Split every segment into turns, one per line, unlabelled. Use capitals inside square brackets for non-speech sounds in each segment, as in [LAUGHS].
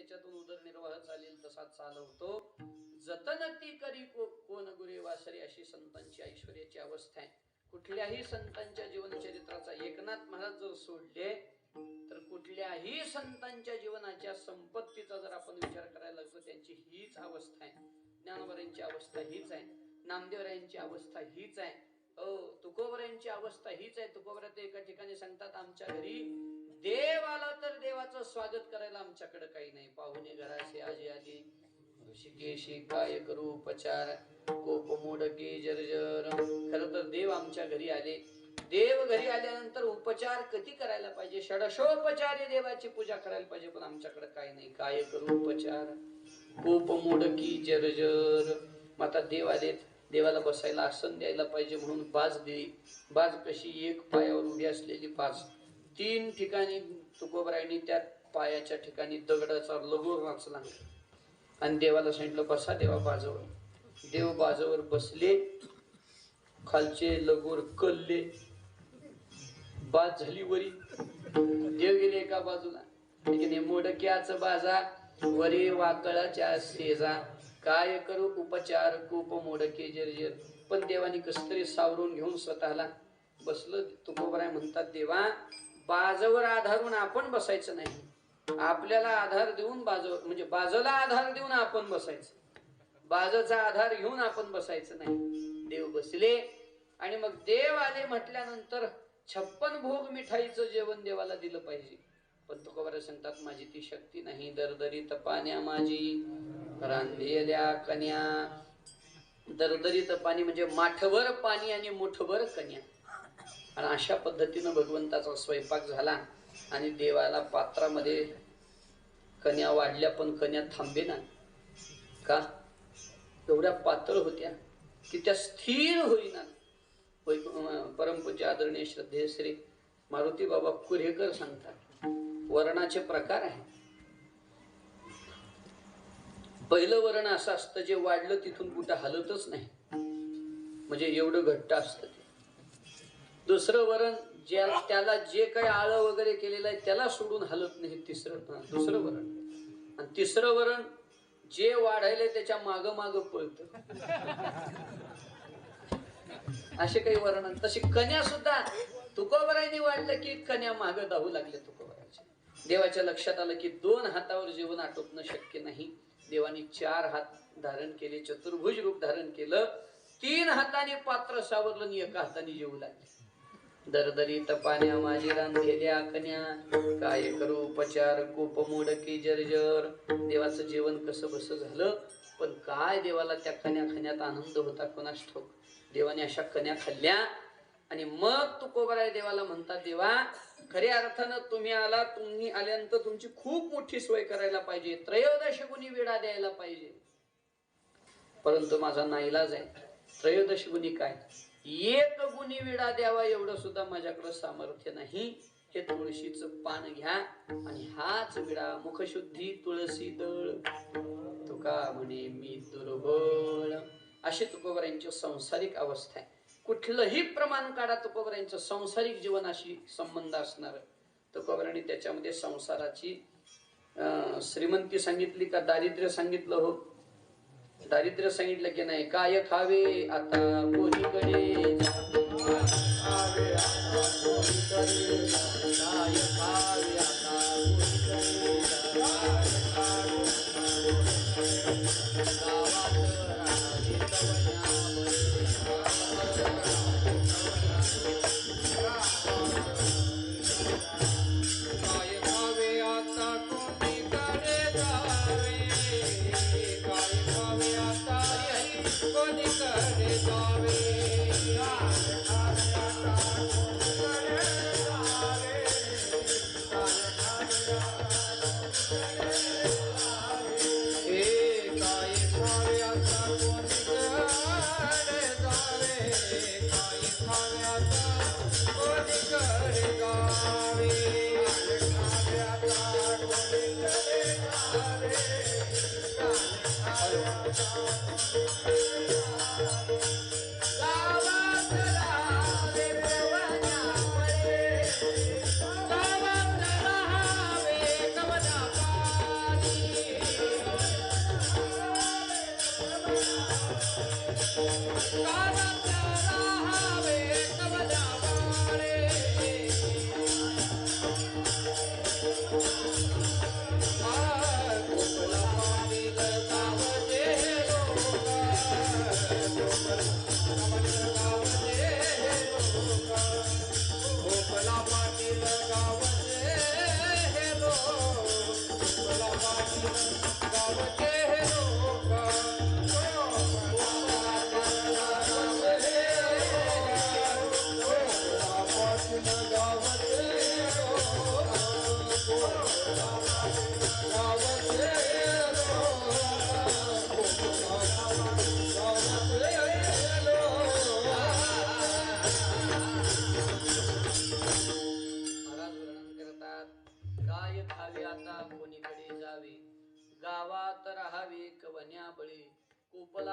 त्याच्यातून उदरनिर्वाह चालेल तसा चालवतो जतन ती करी को कोण गुरेवासरे अशी संतांची ऐश्वर्याची अवस्था आहे. कुठल्याही संतांच्या जीवनचरित्राचा एकनाथ महाराज जर सोडले तर कुठल्याही संतांच्या जीवनाच्या संपत्तीचा जर आपण विचार करायला लागतो त्यांची हीच अवस्था आहे. ज्ञानवरांची अवस्था हीच आहे. नामदेवरायांची अवस्था हीच आहे. अ तुकोबरायांची अवस्था हीच आहे. तुकोबरा ते एका ठिकाणी सांगतात आमच्या घरी देव आला तर देवाचं स्वागत करायला आमच्याकडे काही नाही. पाहुणे घराशी आजी आली ऋषिकेशी काय करू उपचार कोप मोडके जर्जर खर तर देव आमच्या घरी आले. देव घरी आल्यानंतर उपचार कधी करायला पाहिजे? षडशोपचारी देवाची पूजा करायला पाहिजे पण आमच्याकडे काही नाही. काय करू उपचार कोप मोडकी जर्जर मग आता देव आलेत. देवाला बसायला आसन द्यायला पाहिजे म्हणून बाज दिली बाज कशी? एक पायावर उभी असलेली बाज. तीन ठिकाणी तुकोबरायनी त्या पायाच्या ठिकाणी दगडाचा लगोर वाचला आणि देवाला सांगितलं बसा देवा बाजवर. देव बाजवर बसले. खालचे लगोर कल्ले. बाज झाली वरी. देव गेले एका बाजूला. ठीक मोडक्याच बाजा वरी वाकळाच्या शेजा. काय करू? उपचार कूप मोडके जर्जर. पण देवानी कस तरी सावरून घेऊन स्वतःला बसलं. तुकोबराय म्हणतात देवा बाजवर आधारून आपण बसायचं नाही. आपल्याला आधार देऊन बाजव म्हणजे बाजूला आधार देऊन आपण बसायचं. बाजूचा आधार घेऊन आपण बसायचं नाही. देव बसले आणि मग देव आले म्हटल्यानंतर छप्पन भोग मिठाईचं जेवण देवाला दिलं पाहिजे. पण तुकोबारा सांगतात माझी ती शक्ती नाही. दरदरी पाण्या माझी. रांधेल्या कन्या. दरदरीत पाणी म्हणजे माठभर पाणी आणि मुठभर कन्या. आणि अशा पद्धतीनं भगवंताचा स्वयंपाक झाला आणि देवाला पात्रामध्ये कन्या वाढल्या पण कन्या थांबेना का? एवढ्या पातळ होत्या की त्या स्थिर होईना. वै- परमपूज्य आदरणीय श्रद्धेय श्री मारुती बाबा कुरेकर सांगतात वर्णाचे प्रकार आहे पहिलं वर्ण असं असतं जे वाढलं तिथून कुठं हलतच नाही. म्हणजे एवढं घट्ट असतं ते. दुसरं वरण ज्या त्याला जे काही आळं वगैरे केलेलं आहे त्याला सोडून हलत नाही तिसरं दुसरं वरण. आणि तिसरं वरण जे वाढायलंय त्याच्या माग माग पळत. असे काही वर्ण तशी कन्या सुद्धा तुकोबरायने वाढलं की कन्या माग धावू लागले तुकोबरायचे देवाच्या लक्षात आलं की दोन हातावर जीवन आटोपणं शक्य नाही. देवाने चार हात धारण केले चतुर्भुज रूप धारण केलं. तीन हाताने पात्र सावरलं आणि एका हाताने जेवू लागले. दरदरीत पाण्या माझी रांधलेल्या कन्या काय करू? उपचार कोप मोडकी जर्जर. देवाचं जेवण कसं बस झालं? पण काय देवाला त्या कन्या खाण्यात आनंद होता कोणास ठोक देवाने अशा कन्या खाल्ल्या आणि मग तुकोबराय देवाला म्हणतात देवा खऱ्या अर्थानं तुम्ही आला तुम्ही आल्यानंतर तुमची खूप मोठी सोय करायला पाहिजे. त्रयोदश गुणी वेळा द्यायला पाहिजे. परंतु माझा नाईलाज आहे. त्रयोदश गुणी काय? एक गुणी विडा द्यावा एवढं सुद्धा माझ्याकडे सामर्थ्य नाही. हे तुळशीचं पान घ्या आणि हाच विडा मुखशुद्धी तुळशी दळ. तुका म्हणे मी दुर्बळ. अशी तुकोबऱ्यांची संसारिक अवस्था आहे. कुठलंही प्रमाण काढा तुकोबऱ्यांचं संसारिक जीवनाशी संबंध असणार. तुकोबरांनी त्याच्यामध्ये संसाराची श्रीमंती सांगितली का दारिद्र्य सांगितलं हो. दारिद्र्य सांगितलं की नाही? काय खावे आता? कोणीकडे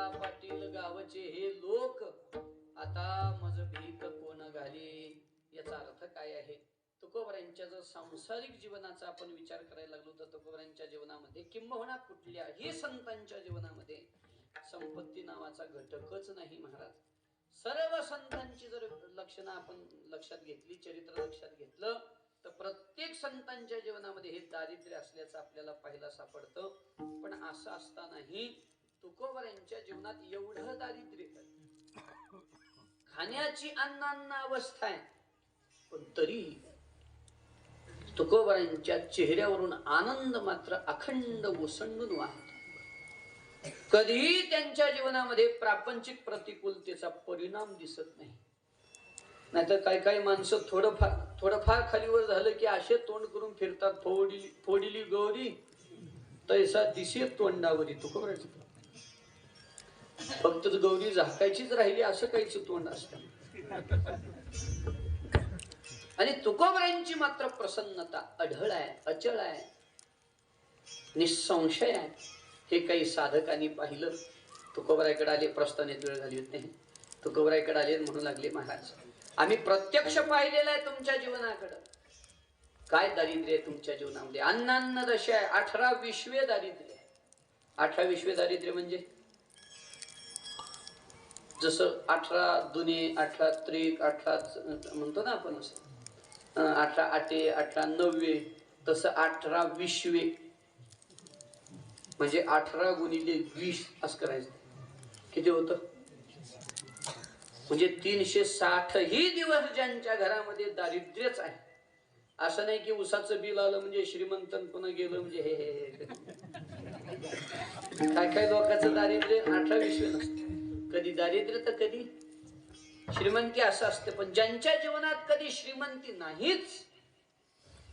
कोपला पाटील गावचे हे लोक आता मज भीक कोण घाले? याचा अर्थ काय आहे? तुकोबऱ्यांच्या जर सांसारिक जीवनाचा आपण विचार करायला लागलो तर तुकोबऱ्यांच्या जीवनामध्ये किंबहुना कुठल्याही संतांच्या जीवनामध्ये संपत्ती नावाचा घटकच नाही महाराज. सर्व संतांची जर लक्षणं आपण लक्षात घेतली चरित्र लक्षात घेतलं तर प्रत्येक संतांच्या जीवनामध्ये हे दारिद्र्य असल्याचं आपल्याला पाहायला सापडतं. पण असं असतानाही तुकोबऱ्यांच्या जीवनात एवढं दारिद्र्य खाण्याची अन्नांना अवस्था आहे. पण तरी तुकोबऱ्यांच्या चेहऱ्यावरून आनंद मात्र अखंड ओसंडून वाहत. कधीही त्यांच्या जीवनामध्ये प्रापंचिक प्रतिकूलतेचा परिणाम दिसत नाही. नाहीतर काही काही माणसं थोडंफार थोडंफार खालीवर झालं की असे तोंड करून फिरतात फोडिली फोडिली गौरी. तैसा दिसे तोंडावरी तुकोबराची फक्त गौरी झाकायचीच राहिली असं काही सुतवण असतं. आणि तुकोबरांची मात्र प्रसन्नता अढळ आहे अचळ आहे निसंशय आहे. हे काही साधकांनी पाहिलं तुकोबरायकडे आले प्रस्थानेत वेळ झाली होती नाही. तुकोबरायकडे आले म्हणू लागले महाराज. आम्ही प्रत्यक्ष पाहिलेलं आहे तुमच्या जीवनाकडं. काय दारिद्र्य आहे तुमच्या जीवनामध्ये? अन्नान्न दशा आहे अठरा विश्वे दारिद्र्य आहे. अठरा विश्वे दारिद्र्य म्हणजे? जसं अठरा दुने अठरा त्रिक अठरा म्हणतो ना आपण असं. अठरा आटे अठरा नववे तसं अठरा विश्वे. म्हणजे अठरा गुणिले वीस असं करायचं. किती होतं? म्हणजे तीनशे साठ ही दिवस ज्यांच्या घरामध्ये दारिद्र्यच आहे. असं नाही की उसाचं बिल आलं म्हणजे श्रीमंतन पुन्हा गेलं म्हणजे हे हे हे. काय काय लोकांचं दारिद्र्य? अठरा विश्वे नसतं. कधी दारिद्र्य तर कधी श्रीमंती असं असते पण ज्यांच्या जीवनात कधी श्रीमंती नाहीच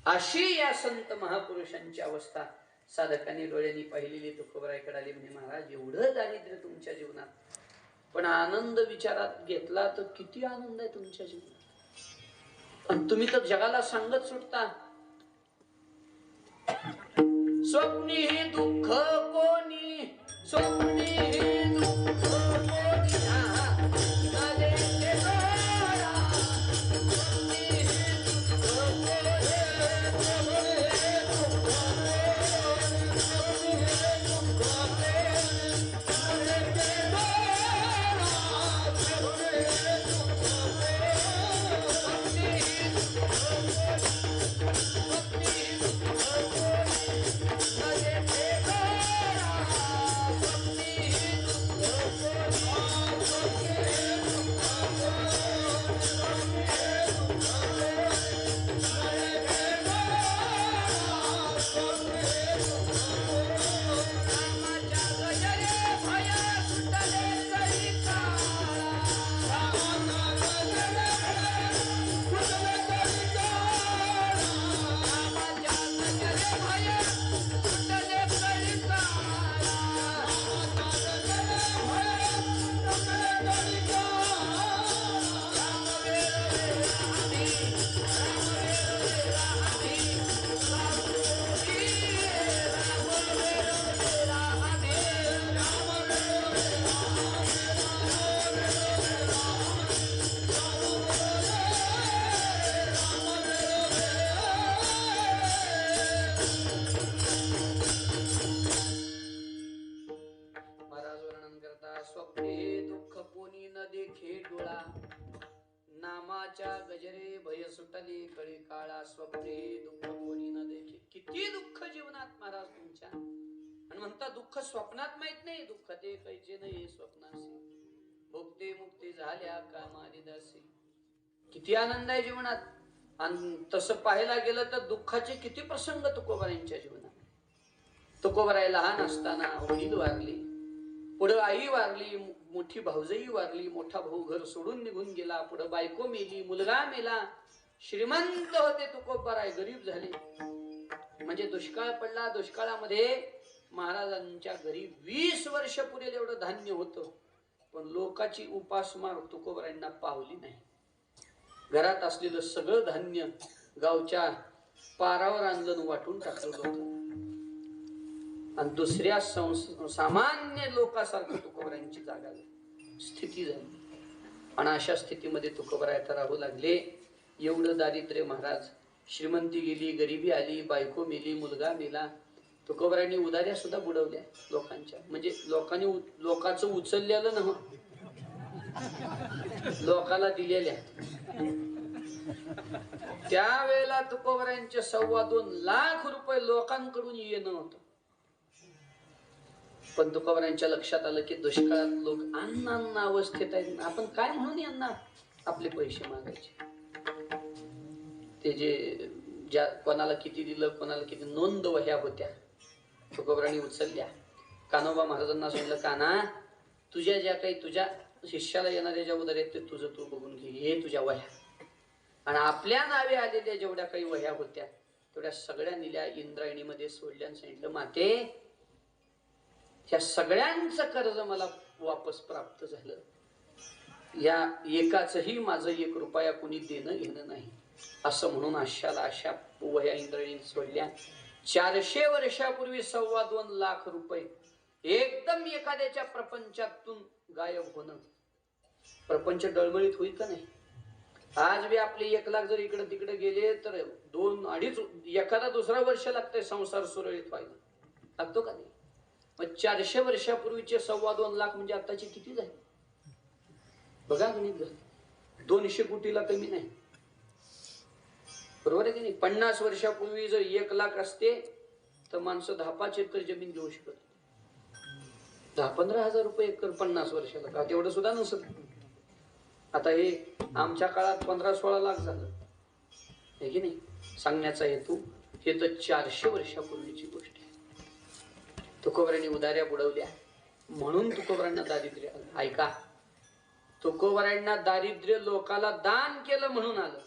अशी या संत महापुरुषांची अवस्था साधकांनी डोळ्यांनी पाहिलेली तुकोबरायकडे आली. म्हणजे महाराज एवढं दारिद्र्य तुमच्या जीवनात. पण आनंद विचारात घेतला तर किती आनंद आहे तुमच्या जीवनात. आणि तुम्ही तर जगाला सांगत सुटता. स्वप्नी हे दुःख कोणी स्वप्नी महाराज आणि म्हणता दुःख स्वप्नात माहीत नाही दुःख ते कैचे नाही स्वप्नाशी. भोगते मुक्ती झाल्या कामारी दासी किती आनंद आहे जीवनात. आणि तसं पाहायला गेलं तर दुःखाचे किती प्रसंग तुकोबारांच्या जीवनात. तुकोबराय लहान असताना वडील वारली. पुढं आई वारली मोठी भाऊजई वारली मोठा भाऊ घर सोडून निघून गेला. पुढं बायको मेली मुलगा मेला. श्रीमंत होते तुकोबराय गरीब झाले. म्हणजे दुष्काळ पडला दुष्काळामध्ये महाराजांच्या घरी वीस वर्ष पुरेल एवढं धान्य होतं. पण लोकाची उपासमार तुकोबरायांना पावली नाही. घरात असलेलं सगळं धान्य गावच्या पारावर आणलं वाटून टाकलं होतं. आणि दुसऱ्या संस- सामान्य लोकांसारखं तुकोबरायांची जागा स्थिती झाली. आणि अशा स्थितीमध्ये तुकोबरायता राहू लागले. एवढं दारिद्र्य महाराज श्रीमंती गेली गरिबी आली बायको मेली मुलगा मेला. तुकोबरायांनी उदाऱ्या सुद्धा बुडवल्या लोकांच्या. म्हणजे लोकांनी उ- लोकांचं उचललेलं ना लोकाला दिलेल्या. त्यावेळेला तुकोबरायांचे सव्वा दोन लाख रुपये लोकांकडून येणं होतं. पण तुकोबरायांच्या लक्षात आलं की दुष्काळात लोक अन्न अन्न अवस्थेत आहेत. आपण काय म्हणून यांना आपले पैसे मागायचे. ते जे ज्या कोणाला किती दिलं कोणाला किती नोंद वह्या होत्या तुकोबरांनी उचलल्या. कानोबा महाराजांना सांगितलं काना तुझ्या ज्या काही तुझ्या शिष्याला येणाऱ्या ज्या उदर आहेत ते तुझं तू बघून घे हे तुझ्या वह्या. आणि आपल्या नावे आलेल्या जेवढ्या काही वह्या होत्या तेवढ्या सगळ्या निल्या इंद्रायणीमध्ये सोडल्या आणि सांगितलं माते ह्या सगळ्यांचं कर्ज मला वापस प्राप्त झालं. या एकाचही माझं एक रुपया कुणी देणं घेणं नाही. असं म्हणून आशाला अशा वया इंद्रायणी सोडल्या. चारशे वर्षापूर्वी सव्वा दोन लाख रुपये एकदम एखाद्याच्या प्रपंचातून गायब होणं. प्रपंच डळमळीत होईल का नाही? आज बी आपले एक लाख जर इकडे तिकडे गेले तर दोन अडीच एखादा दुसरा वर्ष लागतंय संसार सुरळीत व्हायला. लागतो का नाही? मग चारशे वर्षापूर्वीचे सव्वा दोन लाख म्हणजे आताचे किती झाले? बघा गणित दोनशे कोटीला कमी नाही. बरोबर आहे की नाही? पन्नास वर्षापूर्वी जर एक लाख असते तर माणसं दहा पाच एकर जमीन घेऊ शकत दहा पंधरा हजार रुपये एकर पन्नास वर्षाला. का तेवढं सुद्धा नसत. आता हे आमच्या काळात पंधरा सोळा लाख झालं. हे की नाही? सांगण्याचा हेतू हे तर चारशे वर्षापूर्वीची गोष्ट आहे. तुकोबऱ्यांनी उदाऱ्या बुडवल्या. म्हणून तुकोबऱ्यांना दारिद्र्य आलं. ऐका. तुकोबऱ्यांना दारिद्र्य लोकाला दान केलं म्हणून आलं.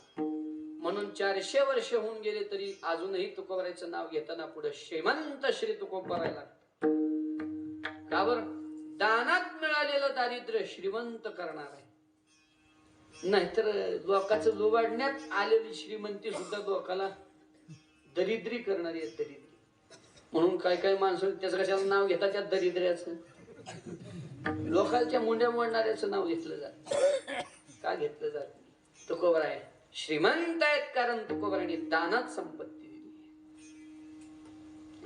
म्हणून चारशे वर्ष होऊन गेले तरी अजूनही तुकोबरायचं नाव घेताना पुढे श्रीमंत श्री तुकोबरायला का बर? दानात मिळालेलं दारिद्र्य श्रीमंत करणार आहे. नाहीतर लोकांचं लोबाडण्यात आलेली श्रीमंती सुद्धा लोकाला दरिद्री करणारी आहे दरिद्री. म्हणून काय काय माणसं त्याचं कशाला नाव घेतात त्या दरिद्र्याचं? लोकांच्या मुंड्या मोडणाऱ्याचं नाव घेतलं जात का घेतलं जात तुकोबर आहे. श्रीमंत आहेत कारण तुकोबरांनी दानात संपत्ती दिली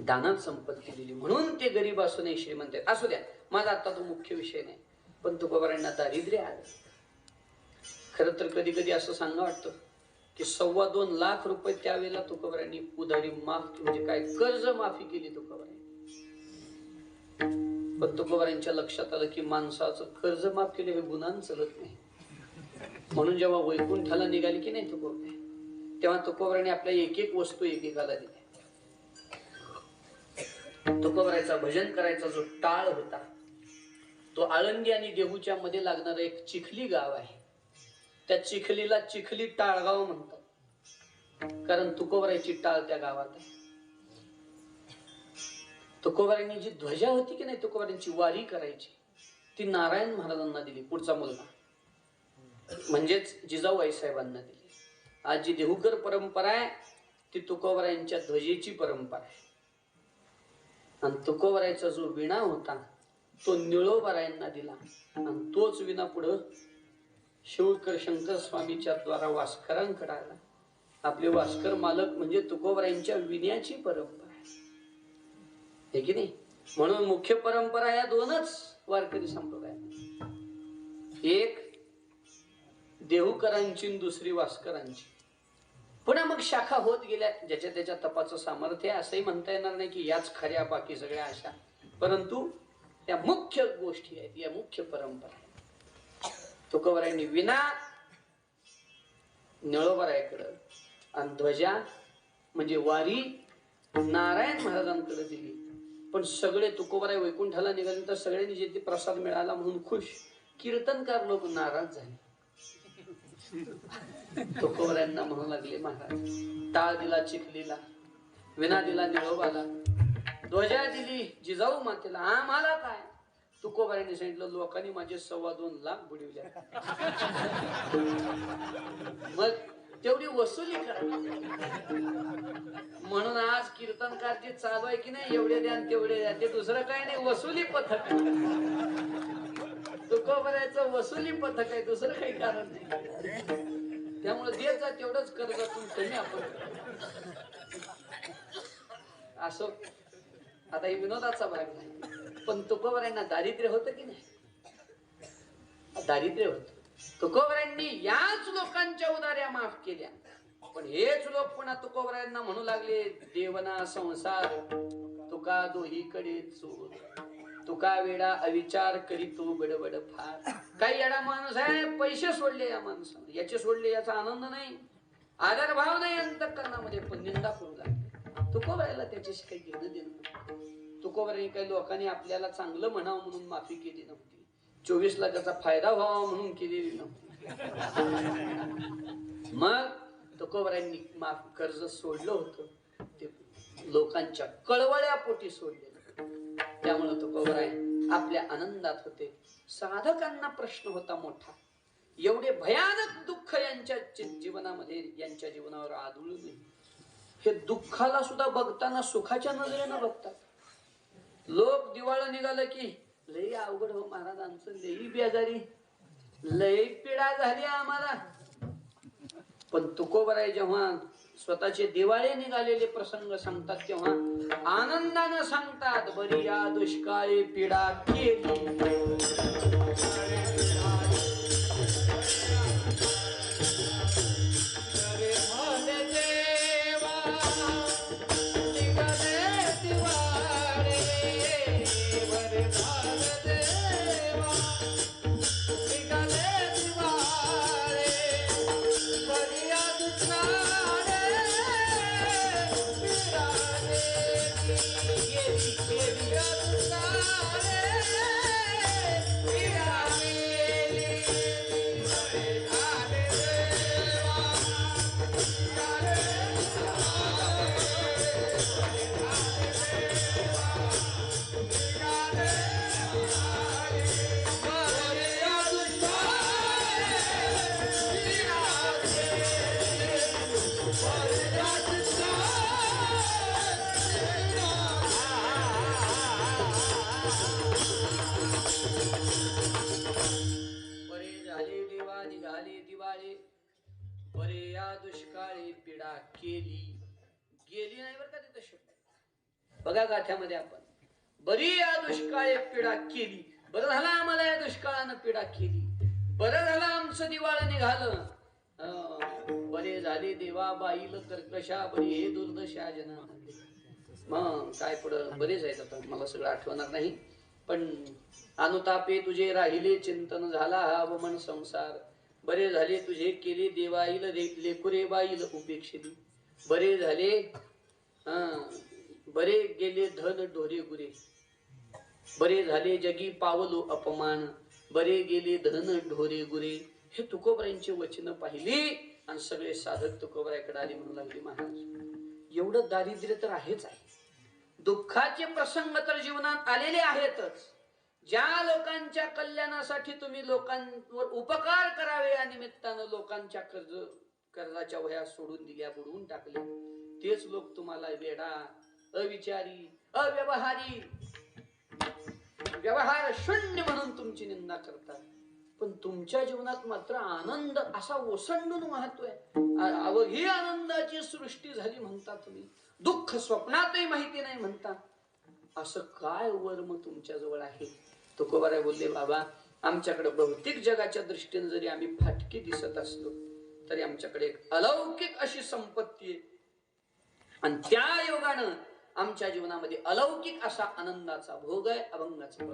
दानात संपत्ती दिली म्हणून ते गरीब असूनही श्रीमंत आहेत. असू द्या माझा आता तो मुख्य विषय नाही पण तुकोबरांना दारिद्र्य आलं. खर तर कधी कधी असं सांगा वाटतं की सव्वा दोन लाख रुपये त्यावेळेला तुकोबरांनी उधारी माफ म्हणजे काय कर्ज माफी केली तुकोबरांनी. पण तुकोबरांच्या लक्षात आलं की माणसाचं कर्ज माफ केले हे गुन्हा चलत नाही. म्हणून जेव्हा वैकुंठाला निघाली की नाही तुकोबरे तेव्हा तुकोबराने आपल्या एक एक वस्तू एकेकाला दिल्या. तुकोबऱ्याचा भजन करायचा जो टाळ होता तो आळंदी आणि देहूच्या मध्ये लागणारं एक चिखली गाव आहे. त्या चिखलीला चिखली टाळगाव म्हणतात. कारण तुकोबऱ्याची टाळ त्या गावात आहे. तुकोबऱ्यांनी जी ध्वजा होती की नाही तुकोबऱ्यांची वारी करायची ती नारायण महाराजांना दिली पुढचा मुलगा. म्हणजेच जिजाऊ आईसाहेबांना दिली. आज जी देहूकर परंपरा आहे ती तुकोबरायांच्या ध्वजेची परंपरा आहे. आणि तुकोबरायचा जो विणा होता तो निळोबरायांना दिला. आणि तोच विणा पुढं शिवकर शंकर स्वामीच्या द्वारा वास्करांकडे आला आपले वास्कर मालक म्हणजे तुकोबरायांच्या विण्याची परंपरा आहे. हे की नाही? म्हणून मुख्य परंपरा या दोनच वारकरी संप्रदाय एक देहूकरांची दुसरी वास्करांची. पुन्हा मग शाखा होत गेल्या. ज्याच्या त्याच्या तपाचं सामर्थ्य आहे असंही म्हणता येणार नाही की याच खऱ्या बाकी सगळ्या अशा. परंतु या मुख्य गोष्टी आहेत या मुख्य परंपरा आहेत. तुकोबरायांनी विना निळोबरायाकडं आणि ध्वजा म्हणजे वारी नारायण महाराजांकडे दिली. पण सगळे तुकोबराय वैकुंठाला निघाले तर सगळ्यांनी जे ते प्रसाद मिळाला म्हणून खुश कीर्तनकार लोक नाराज झाले. [LAUGHS] तुकोबऱ्यांना म्हणू लागले महाराज. टाळ दिला चिखलीला विना दिला निळोबाला ध्वजा दिली जिजाऊ मातेला आम्हाला काय? तुकोबाऱ्यांनी सांगितलं लोकांनी माझे सव्वा दोन लाख बुडविल्या [LAUGHS] मग तेवढी वसुली करा. म्हणून आज कीर्तनकार जे चालू आहे की नाही एवढे द्या तेवढे द्या ते दुसरं काही नाही वसुली पथक. तुकोबऱ्याचं वसुली पथक आहे दुसरं काही कारण नाही. त्यामुळे देत जा तेवढंच कर्जातून कमी आपण असो आता हे विनोदाचा भाग नाही. पण तुकोबऱ्यांना दारिद्र्य होतं की नाही? दारिद्र्य होत. तुकोबऱ्यांनी याच लोकांच्या उदार्या माफ केल्या. पण हेच लोक पुन्हा तुकोबऱ्यांना म्हणू लागले देवना संसार तुका दोहीकडे चोर. तुका वेडा अविचार करी तू बडबड फार. काही येडा माणूस आहे पैसे सोडले या माणसाने. याचे सोडले याचा आनंद नाही. आदर भाव नाही अंतकरणामध्ये पण निंदा करू लागले. तुकोबऱ्याला त्याच्याशी काही घेणं देणं तुकोबऱ्याने काही लोकांनी आपल्याला चांगलं म्हणावं म्हणून माफी केली नव्हती. चोवीस ला त्याचा फायदा व्हावा म्हणून केलेली नव्हती. मग तुकोबऱ्यांनी माफ कर्ज सोडलं होतं. ते लोकांच्या कळवळ्या पोटी सोडले. त्यामुळे तुकोबराय आपल्या आनंदात होते. साधकांना प्रश्न होता मोठा. एवढे भयानक दुःख यांच्या जीवनामध्ये यांच्या जीवनावर आदळून हे दुःखाला सुद्धा बघताना सुखाच्या नजरेनं बघतात. लोक दिवाळं निघालं की लई अवघड हो महाराजांचं लई बेजारी. लई पिडा झाली आम्हाला. पण तुकोबराय जेव्हा स्वतःचे दिवाळे निघालेले प्रसंग सांगतात तेव्हा आनंदानं सांगतात बरी या दुष्काळी पिढा केली. बघा गाठ्यामध्ये आपण. बरी या दुष्काळे पिढा केली. बरं झालं आम्हाला या दुष्काळानं पिढा केली. बरं झालं आमचं दिवाळ निघालं. बरे झाले देवा बाईल कर्कशा बरी हे दुर्दशा जना. मग काय पुढं? बरेच आहेत आता. मला सगळं आठवणार नाही. पण अनुतापे तुझे राहिले चिंतन झाला हा मन संसार. बरे झाले तुझे केले देवाईल रे- लेकुरे बाईल उपेक्षित. बरे झाले हा बरे गेले धन ढोरे गुरे. बरे झाले जगी पावलो अपमान. बरे गेले धन ढोरे गुरे. हे तुकोबरायांची वचन पाहिली आणि सगळे साधक तुकोबरायकडे आले म्हणू लागले महाराज एवढं दारिद्र्य तर आहेच आहे. दुःखाचे प्रसंग तर जीवनात आलेले आहेतच. ज्या लोकांच्या कल्याणासाठी तुम्ही लोकांवर उपकार करावे या निमित्तानं लोकांच्या कर्ज कर्जाच्या वह्या सोडून दिल्या बुडवून टाकल्या. तेच लोक तुम्हाला वेडा अविचारी अव्यवहारी. व्यवहार शून्य म्हणून तुमची निंदा करतात. पण तुमच्या जीवनात मात्र आनंद असा ओसंडून वाहतोय. आ- अवघी आनंदाची सृष्टी झाली म्हणता तुम्ही. दुःख स्वप्नातही माहिती नाही म्हणता. असं काय वर्म तुमच्या जवळ आहे तुकोबाराय बोलले बाबा आमच्याकडे भौतिक जगाच्या दृष्टीने जरी आम्ही फाटकी दिसत असलो तरी आमच्याकडे एक अलौकिक अशी संपत्ती आहे. आणि त्या योगानं आमच्या जीवनामध्ये अलौकिक असा आनंदाचा भोग आहे अभंगाचा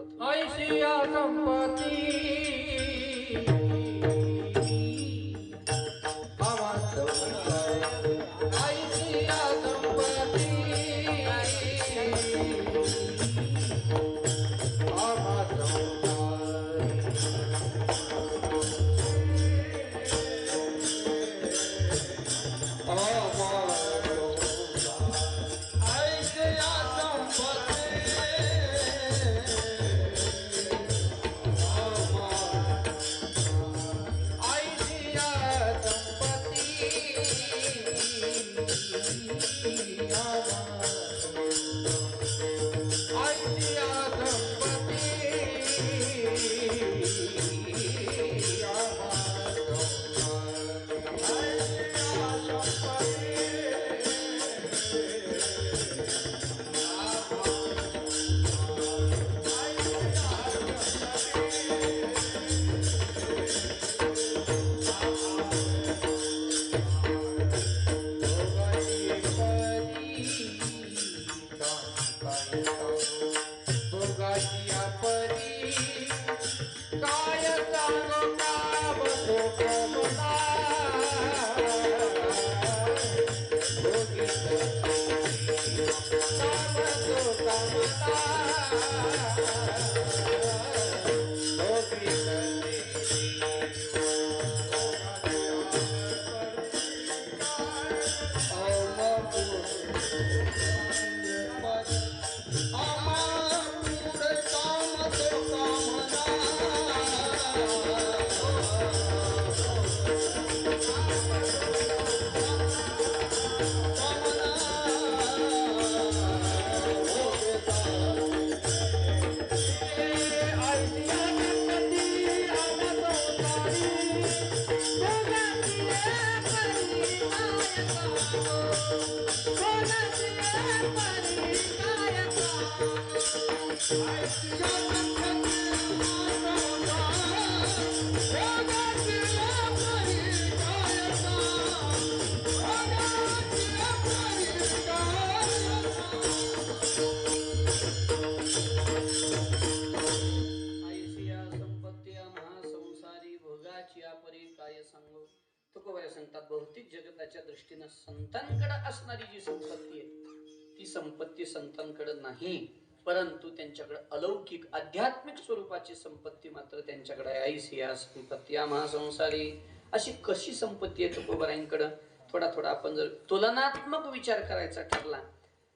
संतांकडे असणारी जी संपत्ती आहे ती संपत्ती संतांकडे नाही परंतु त्यांच्याकडे अलौकिक आध्यात्मिक स्वरूपाची संपत्ती मात्र त्यांच्याकडे आईस या संपत्ती या महासंसारी अशी कशी संपत्ती आहे तुकोबाईंकडं थोडा थोडा आपण जर तुलनात्मक विचार करायचा ठरला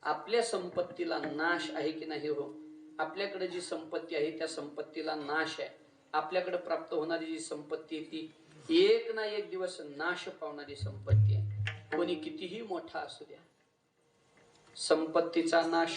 आपल्या संपत्तीला नाश आहे की नाही हो? आपल्याकडे जी संपत्ती आहे त्या संपत्तीला नाश आहे. आपल्याकडे प्राप्त होणारी जी संपत्ती आहे ती एक ना एक दिवस नाश पावणारी संपत्ती कोणी कितीही मोठा असू द्या. संपत्तीचा नाश